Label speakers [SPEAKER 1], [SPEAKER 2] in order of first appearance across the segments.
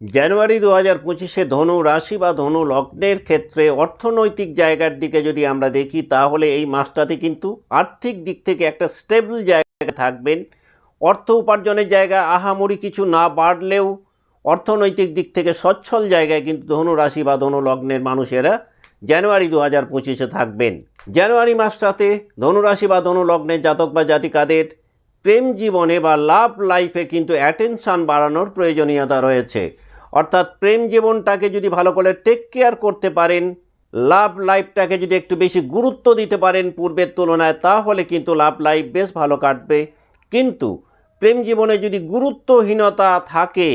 [SPEAKER 1] জানুয়ারি দু হাজার পঁচিশে ধনু রাশি বা ধনু লগ্নের ক্ষেত্রে অর্থনৈতিক জায়গার দিকে যদি আমরা দেখি, তাহলে এই মাসটাতে কিন্তু আর্থিক দিক থেকে একটা স্টেবল জায়গায় থাকবেন। অর্থ উপার্জনের জায়গা আহামরি কিছু না বাড়লেও অর্থনৈতিক দিক থেকে সচ্ছল জায়গায় কিন্তু ধনু রাশি বা ধনু লগ্নের মানুষেরা জানুয়ারি দু হাজার পঁচিশে থাকবেন। জানুয়ারি মাসটাতে ধনুরাশি বা ধনু লগ্নের জাতক বা জাতিকাদের প্রেম জীবনে বা লাভ লাইফে কিন্তু অ্যাটেনশান বাড়ানোর প্রয়োজনীয়তা রয়েছে। অর্থাৎ প্রেম জীবনটাকে যদি ভালো করে টেক কেয়ার করতে পারেন লাভ লাইফটাকে যদি একটু বেশি গুরুত্ব দিতে পারেন পূর্বের তুলনায়, তাহলে কিন্তু লাভ লাইফ বেশ ভালো কাটবে। কিন্তু প্রেম জীবনে যদি গুরুত্বহীনতা থাকে,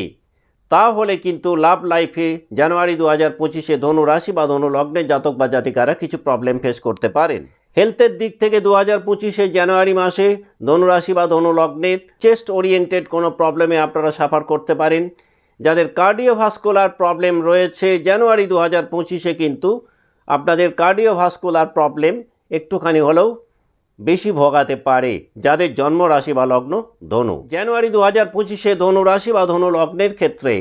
[SPEAKER 1] তাহলে কিন্তু লাভ লাইফে জানুয়ারি দু হাজার পঁচিশে ধনু রাশি বা ধনু লগ্নের জাতক বা জাতিকারা কিছু প্রবলেম ফেস করতে পারেন। হেলথের দিক থেকে দু হাজার পঁচিশে জানুয়ারি মাসে ধনু রাশি বা ধনু লগ্নের চেস্ট ওরিয়েন্টেড কোনো প্রবলেমে আপনারা সাফার করতে পারেন। যাদের কার্ডিওভাস্কুলার প্রবলেম রয়েছে জানুয়ারি দু হাজার পঁচিশে কিন্তু আপনাদের কার্ডিওভাস্কুলার প্রবলেম একটুখানি হলেও বেশি ভোগাতে পারে, যাদের জন্ম রাশি বা লগ্ন ধনু। জানুয়ারি দু হাজার পঁচিশে ধনু রাশি বা ধনু লগ্নের ক্ষেত্রে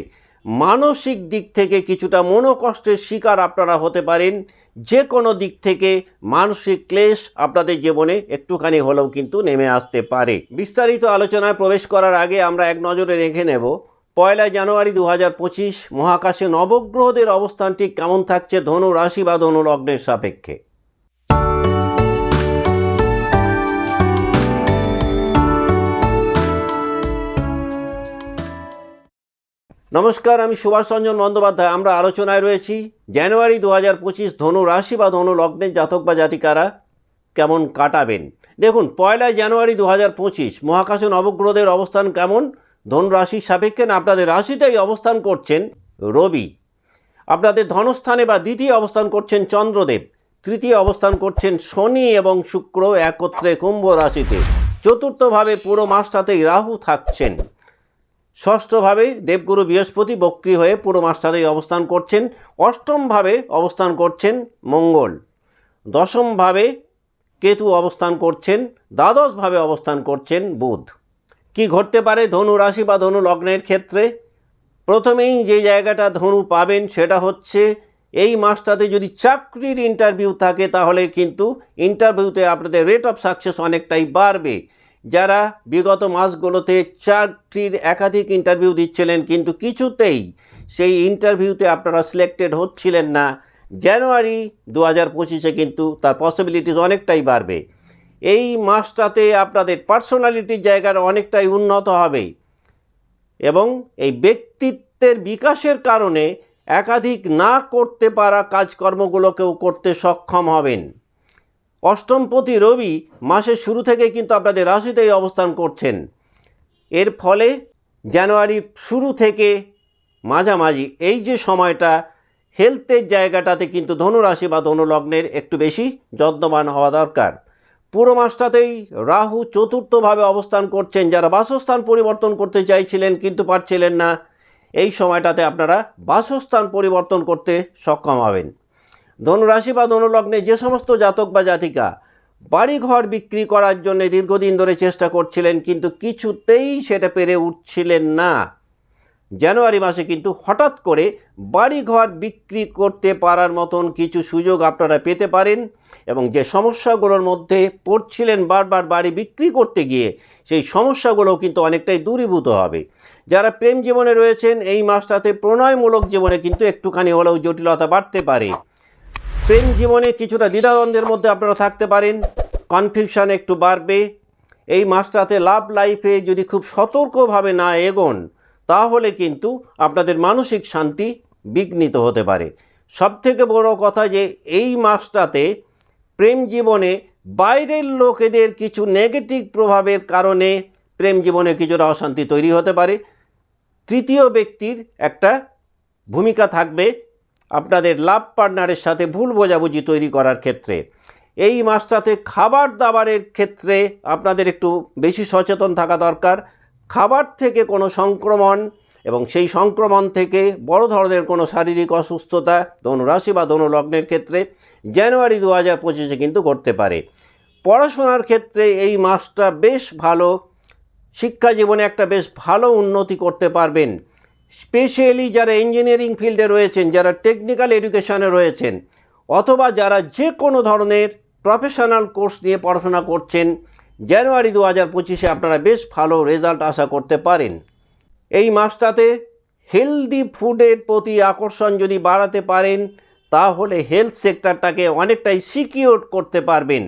[SPEAKER 1] মানসিক দিক থেকে কিছুটা মনোকষ্টের শিকার আপনারা হতে পারেন যে কোনো দিক থেকে মানসিক ক্লেশ আপনাদের জীবনে একটুখানি হলেও কিন্তু নেমে আসতে পারে। বিস্তারিত আলোচনায় প্রবেশ করার আগে আমরা এক নজরে রেখে নেব পয়লা জানুয়ারি দু হাজার পঁচিশ মহাকাশে নবগ্রহদের অবস্থান ঠিক কেমন থাকছে ধনু রাশি বা ধনু লগ্নের সাপেক্ষে? নমস্কার, আমি সুভাষ রঞ্জন বন্দ্যোপাধ্যায়। আমরা আলোচনায় রয়েছি জানুয়ারি দু হাজার পঁচিশ ধনু রাশি বা ধনু লগ্নের জাতক বা জাতিকারা কেমন কাটাবেন? দেখুন, পয়লা জানুয়ারি দু হাজার পঁচিশ মহাকাশে নবগ্রহদের অবস্থান কেমন? ধনু রাশির সাপেক্ষে না, আপনাদের রাশিতেই অবস্থান করছেন রবি। আপনাদের ধনস্থানে বা দ্বিতীয় অবস্থান করছেন চন্দ্রদেব। তৃতীয় অবস্থান করছেন শনি এবং শুক্র একত্রে কুম্ভ রাশিতে। চতুর্থভাবে পুরো মাসটাতেই রাহু থাকছেন। ষষ্ঠভাবে দেবগুরু বৃহস্পতি বক্রী হয়ে পুরো মাসটাতেই অবস্থান করছেন। অষ্টমভাবে অবস্থান করছেন মঙ্গল। দশমভাবে কেতু অবস্থান করছেন। দ্বাদশভাবে অবস্থান করছেন বুধ। কি ঘটতে পারে ধনু রাশি বা ধনু লগ্নের ক্ষেত্রে? প্রথমেই যে জায়গাটা ধনু পাবেন সেটা হচ্ছে এই মাসটাতে যদি চাকরির ইন্টারভিউ থাকে তাহলে কিন্তু ইন্টারভিউতে আপনাদের রেট অফ সাকসেস অনেকটাই বাড়বে। যারা বিগত মাসগুলোতে চাকরির একাধিক ইন্টারভিউ দিচ্ছিলেন কিন্তু কিছুতেই সেই ইন্টারভিউতে আপনারা সিলেক্টেড হচ্ছিলেন না। জানুয়ারি দু হাজার পঁচিশে কিন্তু তার পসিবিলিটিস অনেকটাই বাড়বে। এই মাসটাতে আপনাদের পার্সোনালিটির জায়গাটা অনেকটাই উন্নত হবে এবং এই ব্যক্তিত্বের বিকাশের কারণে একাধিক না করতে পারা কাজকর্মগুলোকেও করতে সক্ষম হবেন। অষ্টমপতি রবি মাসের শুরু থেকে কিন্তু আপনাদের রাশিতেই অবস্থান করছেন। এর ফলে জানুয়ারির শুরু থেকে মাঝামাঝি এই যে সময়টা হেলথের জায়গাটাতে কিন্তু ধনুরাশি বা ধনুলগ্নের একটু বেশি যত্নবান হওয়া দরকার। পুরো মাসটাতেই রাহু চতুর্থভাবে অবস্থান করছেন। যারা বাসস্থান পরিবর্তন করতে চাইছিলেন কিন্তু পারছিলেন না, এই সময়টাতে আপনারা বাসস্থান পরিবর্তন করতে সক্ষম হবেন। ধনুরাশি বা ধনুলগ্নে যে সমস্ত জাতক বা জাতিকা বাড়িঘর বিক্রি করার জন্য দীর্ঘদিন ধরে চেষ্টা করছিলেন কিন্তু কিছুতেই সেটা পেরে উঠছিলেন না। জানুয়ারি মাসে কিন্তু হঠাৎ করে বাড়িঘর বিক্রি করতে পারার মতন কিছু সুযোগ আপনারা পেতে পারেন এবং যে সমস্যাগুলোর মধ্যে পড়ছিলেন বারবার বাড়ি বিক্রি করতে গিয়ে, সেই সমস্যাগুলো কিন্তু অনেকটাই দূরীভূত হবে। যারা প্রেম জীবনে রয়েছেন, এই মাসটাতে প্রণয়মূলক জীবনে কিন্তু একটুখানি হলেও জটিলতা বাড়তে পারে। প্রেম জীবনে কিছুটা দ্বিধাদ্বন্দ্বের মধ্যে আপনারা থাকতে পারেন কনফিউশন একটু বাড়বে। এই মাসটাতে লাভ লাইফে যদি খুব সতর্কভাবে না এগোন তাহলে কিন্তু আপনাদের মানসিক শান্তি বিঘ্নিত হতে পারে। সবথেকে বড় কথা যে এই মাসটাতে প্রেম জীবনে বাইরের লোকেদের কিছু নেগেটিভ প্রভাবের কারণে প্রেম জীবনে কিছুটা অশান্তি তৈরি হতে পারে। তৃতীয় ব্যক্তির একটা ভূমিকা থাকবে আপনাদের লাভ পার্টনারের সাথে ভুল বোঝাবুঝি তৈরি করার ক্ষেত্রে। এই মাসটাতে খাবার দাবারের ক্ষেত্রে আপনাদের একটু বেশি সচেতন থাকা দরকার। খাবার থেকে কোনো সংক্রমণ এবং সেই সংক্রমণ থেকে বড় ধরনের কোনো শারীরিক অসুস্থতা, ধনুরাশি বা ধনুলগ্নের ক্ষেত্রে জানুয়ারি দু হাজার পঁচিশে কিন্তু ঘটতে পারে। পড়াশোনার ক্ষেত্রে এই মাসটা বেশ ভালো, শিক্ষা জীবনে একটা বেশ ভালো উন্নতি করতে পারবেন। স্পেশালি যারা ইঞ্জিনিয়ারিং ফিল্ডে রয়েছেন, যারা টেকনিক্যাল এডুকেশনে রয়েছেন, অথবা যারা যে কোনো ধরনের প্রফেশনাল কোর্স নিয়ে পড়াশোনা করছেন জানুয়ারি দু হাজার পঁচিশে আপনারা বেশ ভালো রেজাল্ট আশা করতে পারেন। এই মাসটাতে হেলদি ফুডের প্রতি আকর্ষণ যদি বাড়াতে পারেন, তাহলে হেলথ সেক্টরটাকে অনেকটাই সিকিওর করতে পারবেন।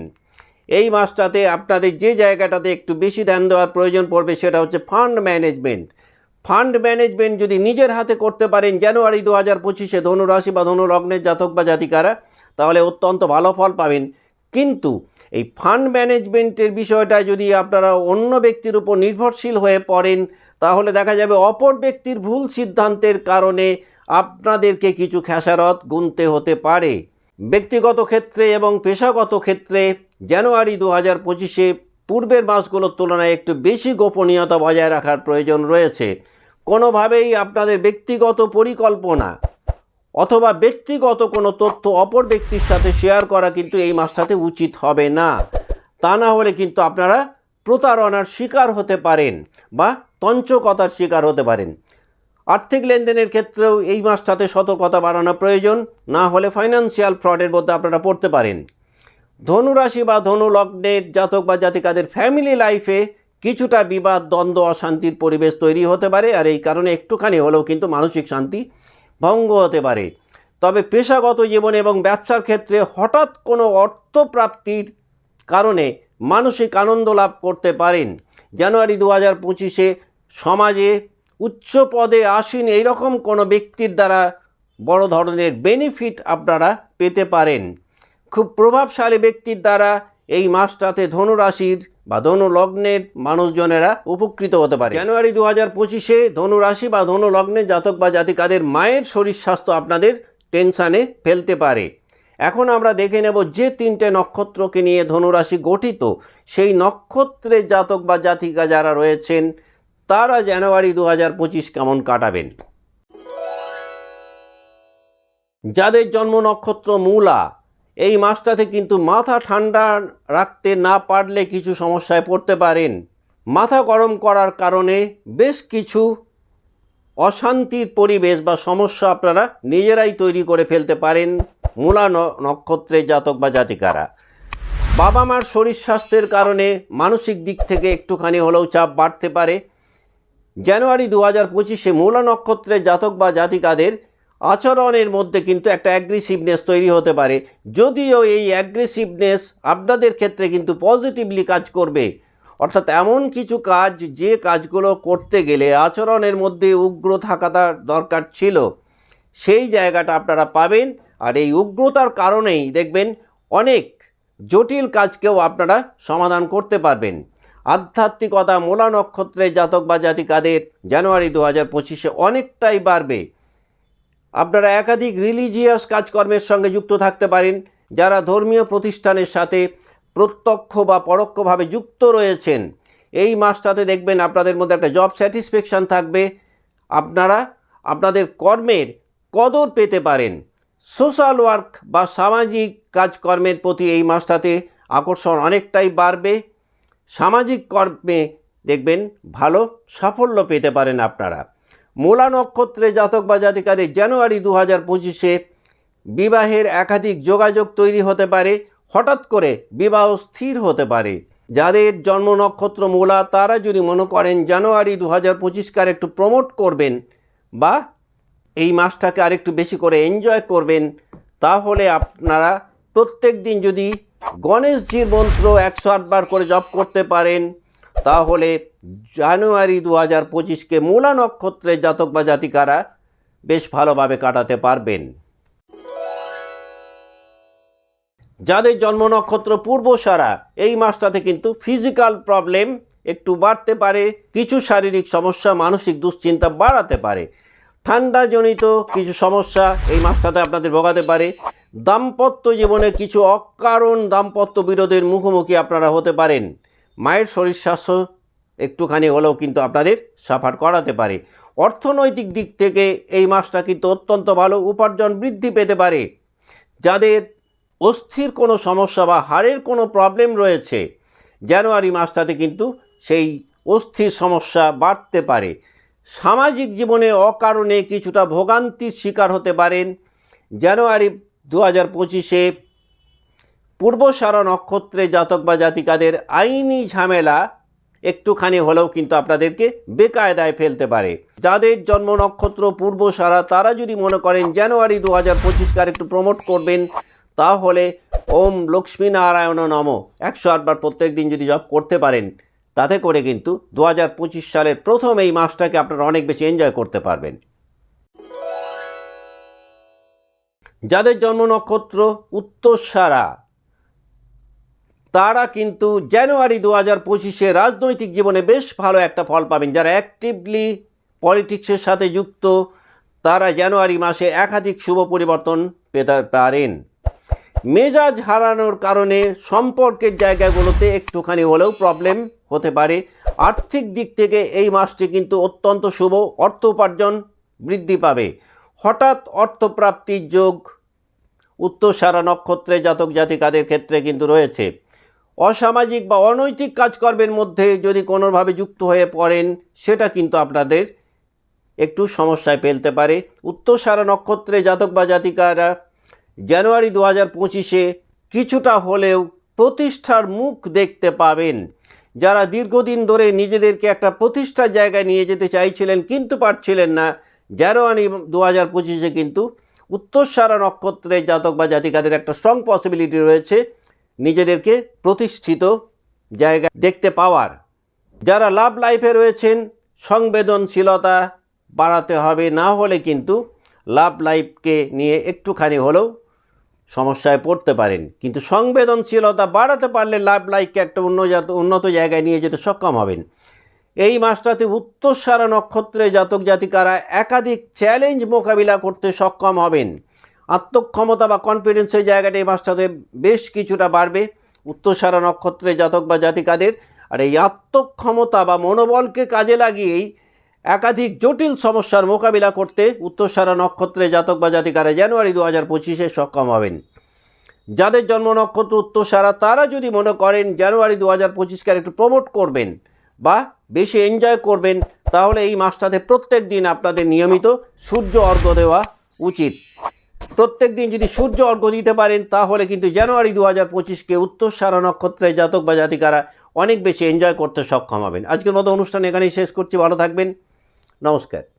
[SPEAKER 1] এই মাসটাতে আপনাদের যে জায়গাটাতে একটু বেশি ধ্যান দেওয়ার প্রয়োজন পড়বে, সেটা হচ্ছে ফান্ড ম্যানেজমেন্ট ফান্ড ম্যানেজমেন্ট যদি নিজের হাতে করতে পারেন জানুয়ারি দু হাজার পঁচিশে ধনুরাশি বা ধনুলগ্নের জাতক বা জাতিকারা, তাহলে অত্যন্ত ভালো ফল পাবেন। কিন্তু এই ফান্ড ম্যানেজমেন্টের বিষয়টা যদি আপনারা অন্য ব্যক্তির উপর নির্ভরশীল হয়ে পড়েন, তাহলে দেখা যাবে অপর ব্যক্তির ভুল সিদ্ধান্তের কারণে আপনাদেরকে কিছু খেসারত গুনতে হতে পারে। ব্যক্তিগত ক্ষেত্রে এবং পেশাগত ক্ষেত্রে জানুয়ারি দু হাজার পঁচিশে পূর্বের মাসগুলোর তুলনায় একটু বেশি গোপনীয়তা বজায় রাখার প্রয়োজন রয়েছে। কোনোভাবেই আপনাদের ব্যক্তিগত পরিকল্পনা অথবা ব্যক্তিগত কোনো তথ্য অপর ব্যক্তির সাথে শেয়ার করা কিন্তু এই মাসটাতে উচিত হবে না। তা না হলে কিন্তু আপনারা প্রতারণার শিকার হতে পারেন বা তঞ্চকতার শিকার হতে পারেন। আর্থিক লেনদেনের ক্ষেত্রেও এই মাসটাতে সতর্কতা বাড়ানো প্রয়োজন, না হলে ফাইন্যান্সিয়াল ফ্রডের মধ্যে আপনারা পড়তে পারেন। ধনুরাশি বা ধনু লগ্নের জাতক বা জাতিকাদের ফ্যামিলি লাইফে কিছুটা বিবাদ, দ্বন্দ্ব, অশান্তির পরিবেশ তৈরি হতে পারে, আর এই কারণে একটুখানি হলেও কিন্তু মানসিক শান্তি ভঙ্গ হতে পারে। তবে পেশাগত জীবন এবং ব্যবসার ক্ষেত্রে হঠাৎ কোনো অর্থপ্রাপ্তির কারণে মানসিক আনন্দ লাভ করতে পারেন। জানুয়ারি দু হাজার পঁচিশে সমাজে উচ্চ পদে আসীন এইরকম কোনো ব্যক্তির দ্বারা বড় ধরনের বেনিফিট আপনারা পেতে পারেন। খুব প্রভাবশালী ব্যক্তির দ্বারা এই মাসটাতে ধনুরাশির বা ধনু লগ্নের মানুষজনেরা উপকৃত হতে পারে। জানুয়ারি দু হাজার পঁচিশে ধনুরাশি বা ধনু লগ্নের জাতক বা জাতিকাদের মায়ের শরীর স্বাস্থ্য আপনাদের টেনশানে ফেলতে পারে। এখন আমরা দেখে নেব যে তিনটে নক্ষত্রকে নিয়ে ধনুরাশি গঠিত। সেই নক্ষত্রের জাতক বা জাতিকা যারা রয়েছেন, তারা জানুয়ারি দু হাজার পঁচিশ কেমন কাটাবেন? যাদের জন্ম নক্ষত্র মূলা এই মাসটাতে কিন্তু মাথা ঠান্ডা রাখতে না পারলে কিছু সমস্যায় পড়তে পারেন। মাথা গরম করার কারণে বেশ কিছু অশান্তির পরিবেশ বা সমস্যা আপনারা নিজেরাই তৈরি করে ফেলতে পারেন মূলা নক্ষত্রের জাতক বা জাতিকারা। বাবা মার শরীর স্বাস্থ্যের কারণে মানসিক দিক থেকে একটুখানি হলেও চাপ বাড়তে পারে। জানুয়ারি দু হাজার পঁচিশে মূলা নক্ষত্রের জাতক বা জাতিকাদের আচরণের মধ্যে কিন্তু একটা অ্যাগ্রেসিভনেস তৈরি হতে পারে। যদিও এই অ্যাগ্রেসিভনেস আপনাদের ক্ষেত্রে কিন্তু পজিটিভলি কাজ করবে। অর্থাৎ এমন কিছু কাজ, যে কাজগুলো করতে গেলে আচরণের মধ্যে উগ্র থাকাটা দরকার ছিল, সেই জায়গাটা আপনারা পাবেন। আর এই উগ্রতার কারণেই দেখবেন অনেক জটিল কাজকেও আপনারা সমাধান করতে পারবেন। আধ্যাত্মিকতা, মোলা নক্ষত্রের জাতক বা জাতিকাদের জানুয়ারি দু হাজার পঁচিশে অনেকটাই বাড়বে। আপনারা একাধিক রিলিজিয়াস কাজকর্মের সঙ্গে যুক্ত থাকতে পারেন, যারা ধর্মীয় প্রতিষ্ঠানের সাথে প্রত্যক্ষ বা পরোক্ষভাবে যুক্ত রয়েছেন। এই মাসটাতে দেখবেন আপনাদের মধ্যে একটা জব স্যাটিসফ্যাকশান থাকবে। আপনারা আপনাদের কর্মের কদর পেতে পারেন। সোশ্যাল ওয়ার্ক বা সামাজিক কাজকর্মের প্রতি এই মাসটাতে আকর্ষণ অনেকটাই বাড়বে। সামাজিক কর্মে দেখবেন ভালো সাফল্য পেতে পারেন আপনারা। মূলা নক্ষত্রে জাতক বা জাতিকাদের জানুয়ারি দু হাজার পঁচিশে বিবাহের একাধিক যোগাযোগ তৈরি হতে পারে, হঠাৎ করে বিবাহ স্থির হতে পারে। যাদের জন্ম নক্ষত্র মূলা, তারা যদি মনে করেন জানুয়ারি দু হাজার পঁচিশকে একটু প্রমোট করবেন বা এই মাসটাকে আরেকটু বেশি করে এনজয় করবেন, তাহলে আপনারা প্রত্যেক দিন যদি গণেশজির মন্ত্র একশো আটবার করে জপ করতে পারেন তাহলে জানুয়ারি দু হাজার পঁচিশকে মূলা নক্ষত্রের জাতক বা জাতিকারা বেশ ভালোভাবে কাটাতে পারবেন। যাদের জন্ম নক্ষত্র পূর্বসারা এই মাসটাতে কিন্তু ফিজিক্যাল প্রবলেম একটু বাড়তে পারে, কিছু শারীরিক সমস্যা, মানসিক দুশ্চিন্তা বাড়াতে পারে। ঠান্ডাজনিত কিছু সমস্যা এই মাসটাতে আপনাদের ভোগাতে পারে। দাম্পত্য জীবনে কিছু অকারণ দাম্পত্য বিরোধের মুখোমুখি আপনারা হতে পারেন। মায়ের শরীর স্বাস্থ্য একটুখানি হলেও কিন্তু আপনাদের সাফার করাতে পারে। অর্থনৈতিক দিক থেকে এই মাসটা কিন্তু অত্যন্ত ভালো উপার্জন বৃদ্ধি পেতে পারে। যাদের অস্থির কোনো সমস্যা বা হাড়ের কোনো প্রবলেম রয়েছে, জানুয়ারি মাসটাতে কিন্তু সেই অস্থির সমস্যা বাড়তে পারে। সামাজিক জীবনে অকারণে কিছুটা ভোগান্তির শিকার হতে পারেন। জানুয়ারি দু হাজার পঁচিশে পূর্বসারা নক্ষত্রে জাতক বা জাতিকাদের আইনি ঝামেলা একটুখানি হলেও কিন্তু আপনাদেরকে বেকায়দায় ফেলতে পারে। যাদের জন্ম নক্ষত্র পূর্বসারা, তারা যদি মনে করেন জানুয়ারি দু হাজার পঁচিশকে আর একটু প্রমোট করবেন, তাহলে ওম লক্ষ্মী নারায়ণ নম। একশো আটবার প্রত্যেক দিন যদি জব করতে পারেন, তাতে করে কিন্তু দু হাজার পঁচিশ সালের প্রথম এই মাসটাকে আপনারা অনেক বেশি এনজয় করতে পারবেন। যাদের জন্ম নক্ষত্র উত্তরসারা তারা কিন্তু জানুয়ারি দু হাজার পঁচিশে রাজনৈতিক জীবনে বেশ ভালো একটা ফল পাবেন। যারা অ্যাক্টিভলি পলিটিক্সের সাথে যুক্ত, তারা জানুয়ারি মাসে একাধিক শুভ পরিবর্তন পেতে পারেন। মেজাজ হারানোর কারণে সম্পর্কের জায়গাগুলোতে একটুখানি হলেও প্রবলেম হতে পারে। আর্থিক দিক থেকে এই মাসটি কিন্তু অত্যন্ত শুভ, অর্থ উপার্জন বৃদ্ধি পাবে। হঠাৎ অর্থপ্রাপ্তির যোগ উত্তর সারা নক্ষত্রে জাতক জাতিকাদের ক্ষেত্রে কিন্তু রয়েছে। অসামাজিক বা অনৈতিক কাজকর্মের মধ্যে যদি কোনোভাবে যুক্ত হয়ে পড়েন, সেটা কিন্তু আপনাদের একটু সমস্যায় ফেলতে পারে। উত্তর সারা নক্ষত্রে জাতক বা জাতিকারা, জানুয়ারি দু হাজার পঁচিশে কিছুটা হলেও প্রতিষ্ঠার মুখ দেখতে পাবেন। যারা দীর্ঘদিন ধরে নিজেদেরকে একটা প্রতিষ্ঠার জায়গায় নিয়ে যেতে চাইছিলেন, কিন্তু পারছিলেন না, জানুয়ারি দু হাজার পঁচিশে কিন্তু উত্তরসারা নক্ষত্রে জাতক বা জাতিকাদের একটা স্ট্রং পসিবিলিটি রয়েছে। নিজেদেরকে প্রতিষ্ঠিত জায়গা দেখতে পাওয়ার। যারা লাভ লাইফে রয়েছেন, সংবেদনশীলতা বাড়াতে হবে, না হলে কিন্তু লাভ লাইফকে নিয়ে একটুখানি হলেও সমস্যায় পড়তে পারেন। কিন্তু সংবেদনশীলতা বাড়াতে পারলে লাভ লাইফকে একটা উন্নত উন্নত জায়গায় নিয়ে যেতে সক্ষম হবেন। এই মাসটাতে উত্তর সারা নক্ষত্রে জাতক জাতিকারা একাধিক চ্যালেঞ্জ মোকাবিলা করতে সক্ষম হবেন। আত্মক্ষমতা বা কনফিডেন্সের জায়গাটা এই মাসটাতে বেশ কিছুটা বাড়বে। উত্তরসারা নক্ষত্রে জাতক বা জাতিকাদের, আর এই আত্মক্ষমতা বা মনোবলকে কাজে লাগিয়েই একাধিক জটিল সমস্যার মোকাবিলা করতে উত্তরসারা নক্ষত্রে জাতক বা জাতিকারা জানুয়ারি দু হাজার পঁচিশে সক্ষম হবেন। যাদের জন্ম নক্ষত্র উত্তরসারা, তারা যদি মনে করেন জানুয়ারি দু হাজার পঁচিশকে একটু প্রমোট করবেন বা বেশি এনজয় করবেন, তাহলে এই মাসটাতে প্রত্যেক দিন আপনাদের নিয়মিত সূর্য অর্ঘ্য দেওয়া উচিত। প্রত্যেক দিন যদি সূর্য অর্ঘ্য দিতে পারেন, তাহলে কিন্তু জানুয়ারি দু হাজার পঁচিশকে উত্তর সারা নক্ষত্রে জাতক বা জাতিকারা অনেক বেশি এনজয় করতে সক্ষম হবেন। আজকের মতো অনুষ্ঠান এখানেই শেষ করছি। ভালো থাকবেন। নমস্কার।